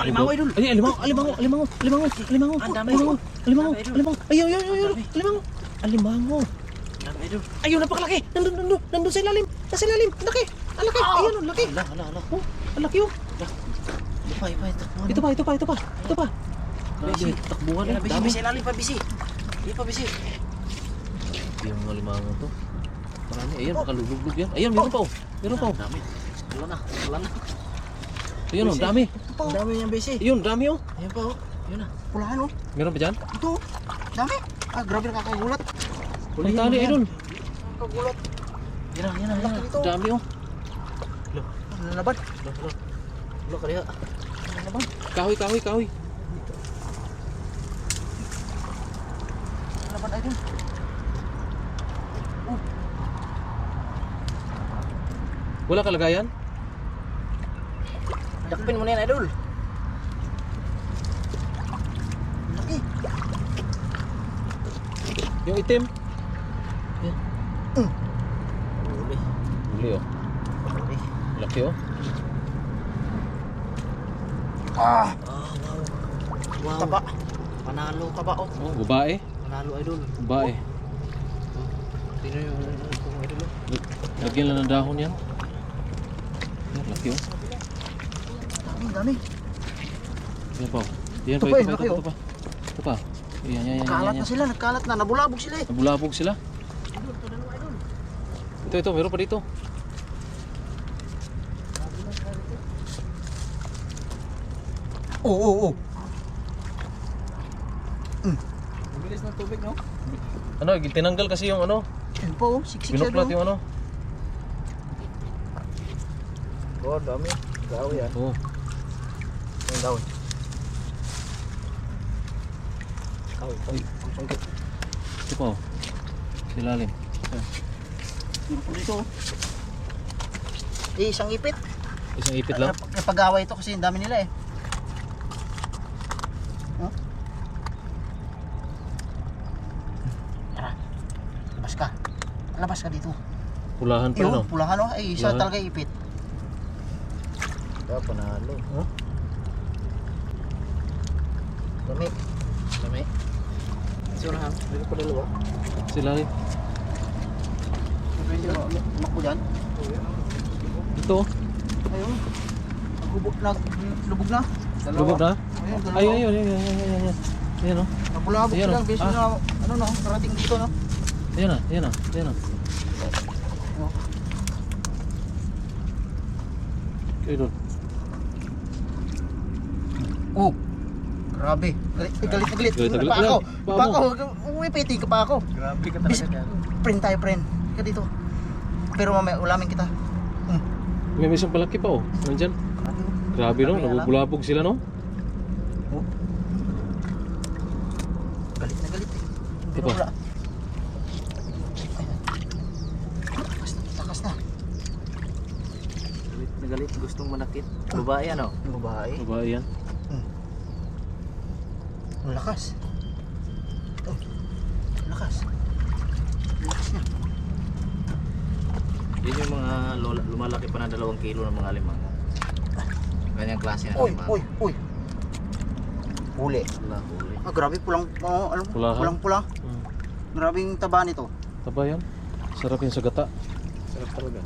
Alimango, idol. Ay, alimango, alimango, alimango, alimango, alimango, Ang dami, alimango, alimango, Ang dami, idol. alimango. Ayaw, ayaw, ayaw, ayaw, alimango. Alimango. Dami, idol. Ayun, napakalaki. Nandun, nandun, nandun sa ilalim. Nasa ilalim. Laki. Ang laki. Ayun, ang laki. Hala, hala, hala. Oh, ang laki oh. Ipa, takbuhan. Ito pa, ito pa, ito pa. Ito pa. Bisi. Takbuhan Yan eh. na, bisi, Dami. bisi, ilalim pa, bisi. Di pa, bisi. Yung alimango to. Marami. Ayun, makalulublog yan. Ayun, meron pa oh. Meron pa oh. Dami. Wala na, wala na. Ayun oh, dami. Ang dami niyang bisi. Ayun, dami oh. Ayun pa, oh. Yun na. Pulahan oh. Meron pa dyan? Ito. Dami. Ah, grabe nakakagulat. Ang tali, ayun. Nakakagulat. Yan na, yan nito. Dami oh. Laban? Hala, hala. Hala, kaya. Ano laban? Kahoy, kahoy, kahoy. Laban ay dun? Wala kalagayan? Dakpin mo na yan, idol. Laki. Yung itim? Uli. Huli oh. Uli. Laki oh. Ah, Ah, wow. Wow. taba. Panalo ka ba, oh? Oh, babae. Panalo, idol. Babae. Tingnan yung kung idol, oh. Lagyan lang ng dahon yan. Yan, laki oh. Dami, dami. Yan pa oh. Yan Ito pa, pa, ito pa, ito oh. pa. Ito pa. Yan, yan, yan, yan, Kalat yan. na sila, nagkalat na. Nabulabog sila eh. Nabulabog sila. Ito, ito, meron pa dito. Oo, oo, oo. Bilis ng tubig, no? Ano, tinanggal kasi yung ano, Yun po, oh. Siksik siya binuklat yung ano. Oh, dami. Gawi, yan. Oo. Yung daon. Kawi, kawi. Ang sungkit. Ito pa oh. Silalim. Dito. Eh, isang ipit. Isang ipit lang. Napag-away ito kasi ang dami nila eh. Tara. Labas ka. Labas ka dito. Pulahan pa rin Yun, oh. pulahan oh. Ay, isa Pulahan. talaga ipit. Kaya panalo. Oh. Dami. So na, hindi ko dalawa. Silalim. Lumak mo dyan. Ito. Ayun. Naglubog na. Lubog na. Ayun, dalawa. Ay, ayun, ayun, ayun, ayun, ayun. Ayan oh. Nabulabog Ayun, sila. oh. Beses Ah. na, ano no, karating dito no. Ayan na, ayan na, ayan na. Okay, doon. Oh. Grabe. Galit, galit na galit. Galit na galit. Pa ako. Pa ako. Umipitin ka pa ako. Grabe ka talaga. friend tayo, friend. Ka dito. Pero mamaya, ulamin kita. Hmm. May may isang palaki pa oh. Nandyan. Grabe. oh. Grabe no, nabubulabog sila no. Oh. Galit na galit eh. Pero wala. Galit na galit. Gustong manakit. Babae, ano? Babae. Babae yan. Ang lakas. Oh. Ang lakas. Ang lakas niya. Yun yung mga lola, lumalaki pa na dalawang kilo ng mga limang. Ganyang klase ng Uy, limang. uy, uy. Huli. Wala, huli. Ah, grabe pulang, oh, alam mo, Pulahan. pulang pula. Hmm. Grabing taba nito. Taba yan. Sarap yan sa gata. Sarap talaga.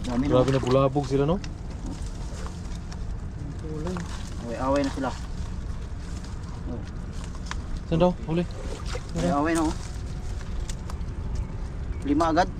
Dami Grabe na bulabog sila no. Away-away na sila. Saan daw? Huli. Away-away na oh. Lima agad.